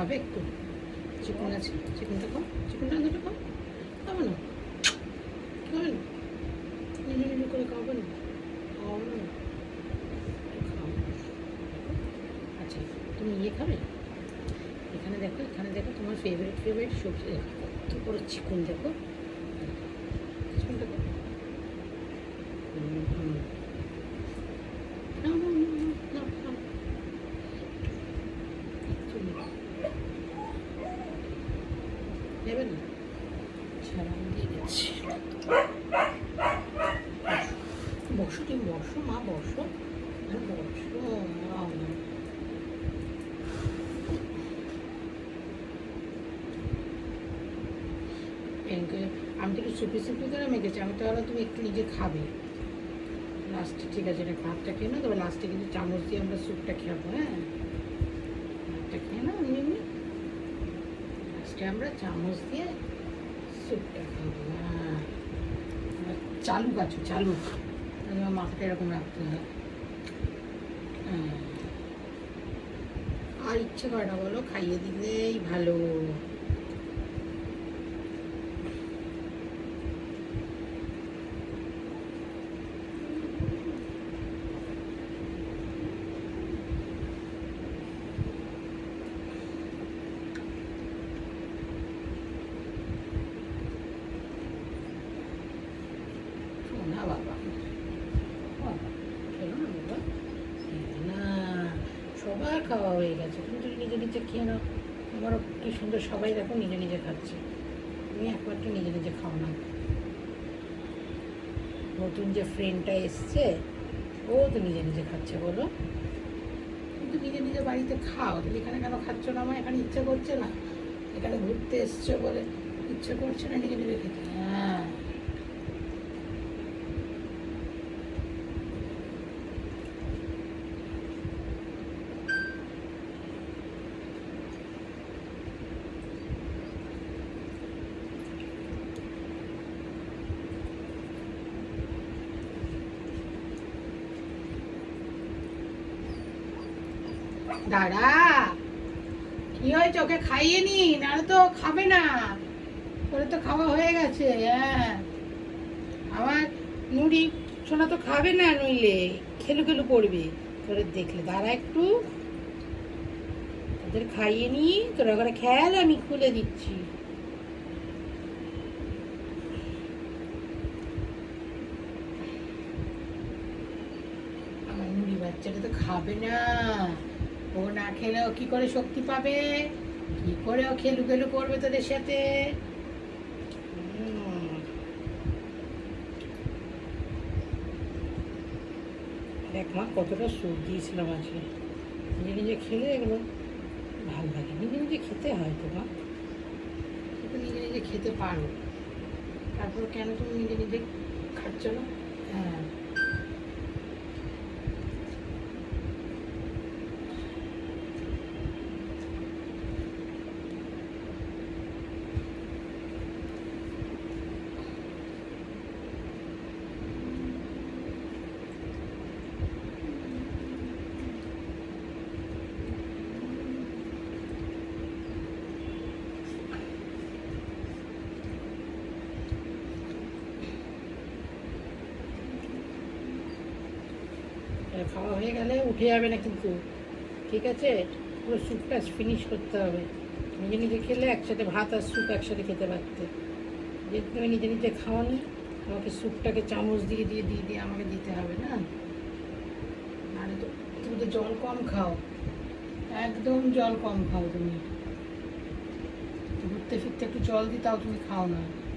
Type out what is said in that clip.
খাবে একটু। চিকেন আছে। চিকেনটা খাও চিকেনটা দুটো খাও খাবে না। খাবে না। নিজে করে খাবে না। খাও না। খাও আচ্ছা তুমি ইয়ে খাবে? এখানে দেখো এখানে দেখো তোমার ফেভারিট ফেভারিট সবজি। কত বড় চিকন দেখো চিকন দেখো হুম, হুম। নাও, নাও, নাও, নাও, নাও, নাও। একটু নাও। নেবে না দিয়ে দিচ্ছি বসো তুমি বসো মা বসো বসো আমি তো একটু সুপি সুপি করে মেখেছি, আমি তো ভাবলাম তুমি একটু নিজে খাবে। লাস্টে ঠিক আছে, এটা ভাতটা খেয়ে না তবে লাস্টে কিন্তু চামচ দিয়ে আমরা স্যুপটা খাব হ্যাঁ? ভাতটা খেয়ে না এমনি এমনি। লাস্টে আমরা চামচ দিয়ে আছো, চালুক। আমার মাথাটা এরকম রাখতে হয় হ্যাঁ। আর ইচ্ছে করে বলো, খাইয়ে দিলেই ভালো না বাবা বাবা, খেলো না বাবা খেলো না সবার খাওয়া হয়ে গেছে তুমি তো নিজে নিজে খেয়ে নাও আমারও কি সুন্দর সবাই দেখো নিজে নিজে খাচ্ছে তুমি একমাত্র নিজে নিজে খাও না নতুন যে ফ্রেন্ডটা এসছে ও তো নিজে নিজে খাচ্ছে বলো কিন্তু নিজে নিজে বাড়িতে খাও তুমি এখানে কেন খাচ্ছ না আমার এখানে ইচ্ছা করছে না এখানে ঘুরতে এসছো বলে ইচ্ছে করছে না নিজে নিজে খেতে হ্যাঁ। দাদা কি হয়েছে? ওকে খাইয়ে নি, নাহলে তো খাবে না। ওরে তো খাওয়া হয়ে গেছে হ্যাঁ। আমার নুড়ি সোনা তো খাবে না নইলে, খেলু খেলু তোরে দেখলে, দাঁড়া একটু। খাইয়ে নি, তোরা করে খেয়াল আমি খুলে দিচ্ছি। আমার নুড়ি বাচ্চাটা তো খাবে না। ও না খেলে ও কি করে শক্তি পাবে? কি করে ও খেলু খেলু করবে তোদের সাথে? দেখ মা কতটা সুখ দিয়েছিলাম আজকে। নিজে নিজে খেলে এগুলো ভালো লাগে। নিজে নিজে খেতে হয় তো মা। তুমি নিজে নিজে খেতে পারো। তারপর কেন তুমি নিজে নিজে খাচ্ছ না? হ্যাঁ। খাওয়া হয়ে গেলে উঠে যাবে না কিন্তু। ঠিক আছে? পুরো স্যুপটা ফিনিশ করতে হবে। নিজে নিজে খেলে একসাথে ভাত আর স্যুপ একসাথে খেতে পারতে। যেহেতু তুমি নিজে নিজে খাও খাওয়ানি, আমাকে স্যুপটাকে চামচ দিয়ে দিয়ে দিয়ে দিয়ে আমাকে দিতে হবে না? নাহলে তো তুমি তো জল কম খাও। একদম জল কম খাও তুমি। ঘুরতে ফিরতে একটু জল দিতাও তুমি খাও না।